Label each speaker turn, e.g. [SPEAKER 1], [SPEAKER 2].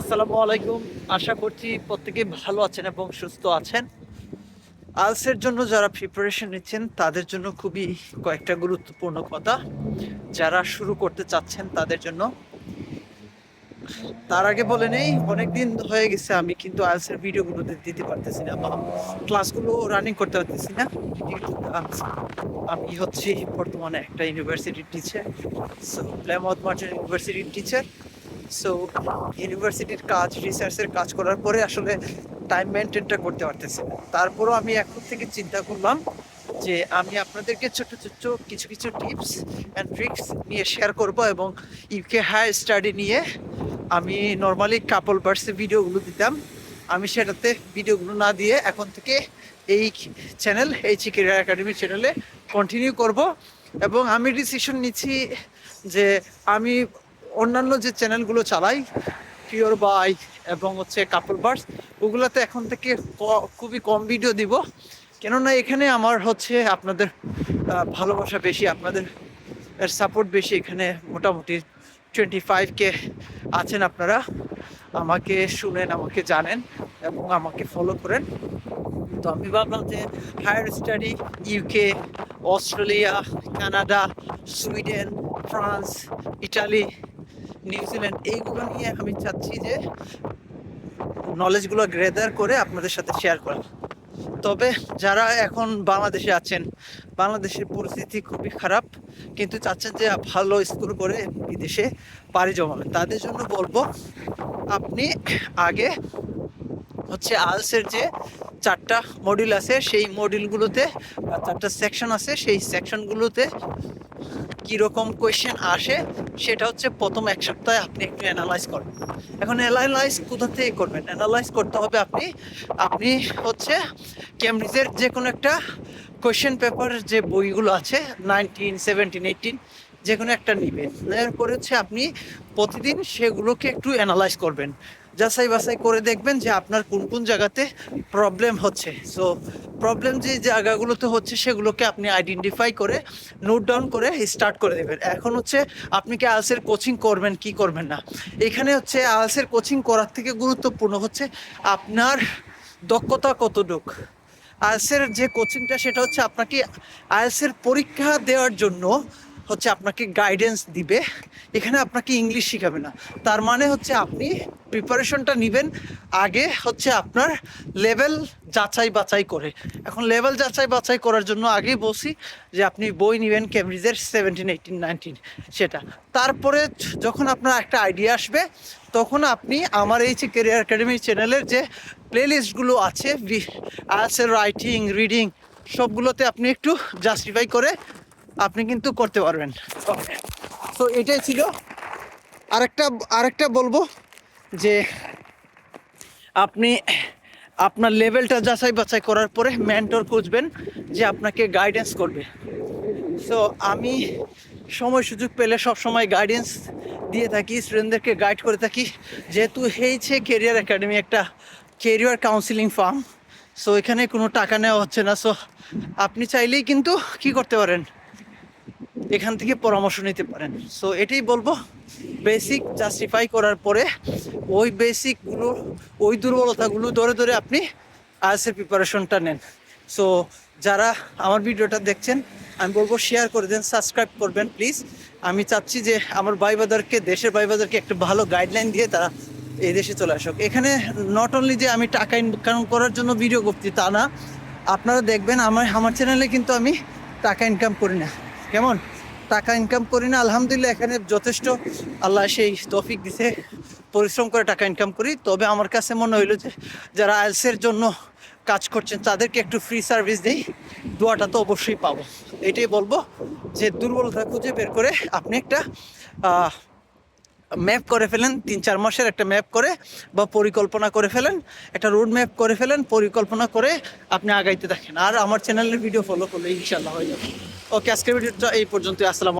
[SPEAKER 1] আসসালামু আলাইকুম। আশা করছি প্রত্যেকে ভালো আছেন এবং সুস্থ আছেন। আলসের জন্য যারা প্রিপারেশন নিচ্ছেন, তাদের জন্য খুবই কয়েকটা গুরুত্বপূর্ণ কথা। যারা শুরু করতে চাচ্ছেন, তাদের জন্য। তার আগে বলে নেই, অনেকদিন হয়ে গেছে আমি কিন্তু আলসের ভিডিওগুলো দিতে পারতেছি না বা ক্লাসগুলো রানিং করতে পারতেছি না। আমি হচ্ছি বর্তমানে একটা ইউনিভার্সিটির টিচার সো ইউনিভার্সিটির টিচার সো ইউনিভার্সিটির কাজ রিসার্চের কাজ করার পরে আসলে টাইম মেনটেনটা করতে পারতেছি তারপরও আমি এখন থেকে চিন্তা করলাম যে আমি আপনাদেরকে ছোট ছোট কিছু কিছু টিপস অ্যান্ড ট্রিক্স নিয়ে শেয়ার করব এবং ইউকে হায়ার স্টাডি নিয়ে আমি নর্মালি কাপল বার্সে ভিডিওগুলো দিতাম। আমি সেটাতে ভিডিওগুলো না দিয়ে এখন থেকে এই চ্যানেল এই চিকেরিয়ার একাডেমি চ্যানেলে কন্টিনিউ করব। এবং আমি ডিসিশন নিচ্ছি যে আমি অন্যান্য যে চ্যানেলগুলো চালাই পিওর বাই এবং হচ্ছে কাপল বার্স ওগুলোতে এখন থেকে খুবই কম ভিডিও দিব। কেননা এখানে আমার হচ্ছে আপনাদের ভালোবাসা বেশি, আপনাদের এর সাপোর্ট বেশি। এখানে মোটামুটি টোয়েন্টি ফাইভ কে আছেন আপনারা। আমাকে শুনেন, আমাকে জানেন এবং আমাকে ফলো করেন। তো আমি ভাবলাম যে higher study UK Australia Canada Sweden France Italy New Zealand, এইগুলো নিয়ে আমি চাচ্ছি যে নলেজগুলো গ্রেদার করে আপনাদের সাথে শেয়ার করা তবে যারা এখন বাংলাদেশে আছেন, বাংলাদেশের পরিস্থিতি খুবই খারাপ, কিন্তু চাচ্ছেন যে ভালো স্কুল করে বিদেশে পাড়ি জমাবেন। তাদের জন্য বলব, আপনি আগে হচ্ছে আলসের যে চারটা মডিউল আছে, সেই মডিউলগুলোতে বা চারটা সেকশন আছে, সেই সেকশনগুলোতে কীরকম কোয়েশ্চেন আসে, সেটা হচ্ছে প্রথম এক সপ্তাহে আপনি একটু অ্যানালাইজ করবেন এখন অ্যানালাইজ কোথা থেকে করবেন? অ্যানালাইজ করতে হবে আপনি। আপনি হচ্ছে কেমব্রিজের যে কোনো একটা কোয়েশ্চেন পেপার যে বইগুলো আছে নাইনটিন সেভেন্টিন এইটিন যে কোনো একটা নেবেন। নেওয়ার পরে হচ্ছে আপনি প্রতিদিন সেগুলোকে একটু অ্যানালাইজ করবেন। যাচাই বাছাই করে দেখবেন যে আপনার কোন কোন জায়গাতে প্রবলেম হচ্ছে। সো প্রবলেম যে জায়গাগুলোতে হচ্ছে সেগুলোকে আপনি আইডেন্টিফাই করে নোট ডাউন করে স্টার্ট করে দেবেন। এখন হচ্ছে আপনি কি আলসের কোচিং করবেন, কি করবেন না? এখানে হচ্ছে আলসের কোচিং করার থেকে গুরুত্বপূর্ণ হচ্ছে আপনার দক্ষতা কতটুক? আইএলসের যে কোচিংটা সেটা হচ্ছে আপনাকে আইএলসের পরীক্ষা দেওয়ার জন্য হচ্ছে আপনাকে গাইডেন্স দিবে। এখানে আপনাকে ইংলিশ শেখাবে না। তার মানে হচ্ছে আপনি প্রিপারেশনটা নেবেন আগে হচ্ছে আপনার লেভেল যাচাই বাছাই করে। এখন লেভেল যাচাই বাছাই করার জন্য আগেই বলছি যে আপনি বই নেবেন কেমব্রিজের সেভেন্টিন এইটিন নাইনটিন সেটা। তারপরে যখন আপনার একটা আইডিয়া আসবে, তখন আপনি আমার এই যে কেরিয়ার একাডেমি চ্যানেলের যে প্লেলিস্টগুলো আছে আর্টসের রাইটিং রিডিং সবগুলোতে আপনি একটু জাস্টিফাই করে আপনি কিন্তু করতে পারবেন। তো এটাই ছিল। আরেকটা আরেকটা বলব যে আপনি আপনার লেভেলটা যাচাই বাছাই করার পরে মেন্টর খুঁজবেন যে আপনাকে গাইডেন্স করবে। সো আমি সময় সুযোগ পেলে সব সময় গাইডেন্স দিয়ে থাকি স্টুডেন্টদেরকে গাইড করে থাকি। যেহেতু হয়েছে কেরিয়ার একাডেমি একটা কেরিয়ার কাউন্সিলিং ফার্ম সো এখানে কোনো টাকা নেওয়া হচ্ছে না। সো আপনি চাইলেই কিন্তু কি করতে পারেন? এখান থেকে পরামর্শ নিতে পারেন। সো এটাই বলব বেসিক জাস্টিফাই করার পরে ওই বেসিকগুলো ওই দুর্বলতাগুলো ধরে ধরে আপনি আইএসের প্রিপারেশনটা নেন। সো যারা আমার ভিডিওটা দেখছেন, আমি বলব শেয়ার করে দেন সাবস্ক্রাইব করবেন প্লিজ আমি চাচ্ছি যে আমার ভাই বাদারকে দেশের ভাই বাদারকে একটা ভালো গাইডলাইন দিয়ে তারা এই দেশে চলে আসুক। এখানে নট অনলি যে আমি টাকা ইনকাম করার জন্য ভিডিও করছি তা না, আপনারা দেখবেন আমার আমার চ্যানেলে কিন্তু আমি টাকা ইনকাম করি না। কেমন? টাকা ইনকাম করি না, আলহামদুলিল্লাহ, এখানে যথেষ্ট। আল্লাহ সেই তৌফিক দিছে, পরিশ্রম করে টাকা ইনকাম করি। তবে আমার কাছে মনে হইল যে, যারা আইএলসের জন্য কাজ করছেন, তাদেরকে একটু ফ্রি সার্ভিস দিই। দোয়াটা তো অবশ্যই পাবো। এটাই বলব যে, দুর্বলতা খুঁজে বের করে আপনি একটা ম্যাপ করে ফেলেন, তিন চার মাসের একটা ম্যাপ করে বা পরিকল্পনা করে ফেলেন, একটা রোড ম্যাপ করে ফেলেন, পরিকল্পনা করে আপনি আগাইতে থাকেন। আর আমার চ্যানেলের ভিডিও ফলো করলে ইনশাল্লাহ হয়ে যাবে। ওকে আজকের ভিডিওটা এই পর্যন্ত আসসালাম